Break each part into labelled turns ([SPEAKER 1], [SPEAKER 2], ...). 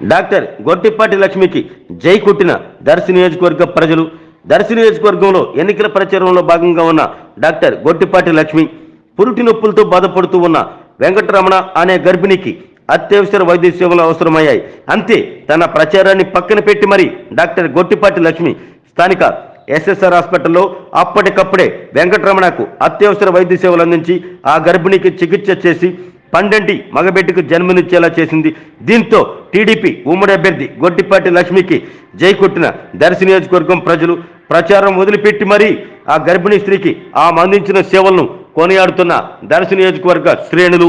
[SPEAKER 1] Doctor Gottipati లక్ష్మికి జై కొట్టిన దర్శి నియోజకవర్గ ప్రజలు దర్శి నియోజకవర్గంలో ఎన్నికల ప్రచారంలో భాగంగా ఉన్న డాక్టర్ గొట్టిపాటి లక్ష్మి పురుటి నొప్పులతో బాధపడుతూ ఉన్న వెంకటరమణ అనే గర్భిణికి అత్యవసర వైద్య సేవలు అవసరమయ్యాయి. అంతే తన ప్రచారాన్ని పక్కన పెట్టి మరి డాక్టర్ గొట్టిపాటి లక్ష్మి స్థానిక ఎస్ఎస్ఆర్ హాస్పిటల్లో అప్పటికప్పుడే వెంకటరమణకు అత్యవసర వైద్య సేవలు అందించి ఆ గర్భిణికి చికిత్స చేసి పండంటి మగబిడ్డకు జన్మనిచ్చేలా చేసింది. దీంతో టీడీపీ ఉమ్మడి అభ్యర్థి గొడ్డిపాటి లక్ష్మికి జై కొట్టిన దర్శి నియోజకవర్గం ప్రజలు ప్రచారం వదిలిపెట్టి మరీ ఆ గర్భిణీ స్త్రీకి ఆ అందించిన సేవలను కొనియాడుతున్న దర్శి నియోజకవర్గ శ్రేణులు.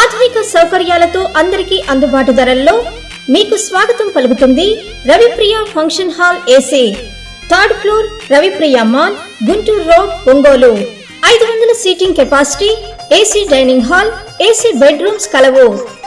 [SPEAKER 2] ఆధునిక సౌకర్యాలతో అందరికీ అందుబాటు ధరల్లో మీకు స్వాగతం పలుకుతుంది Ravipriya function hall AC. Third floor Ravipriya mall Guntur road Ongole. ఐదు వందల seating capacity AC dining hall AC bedrooms కలవు.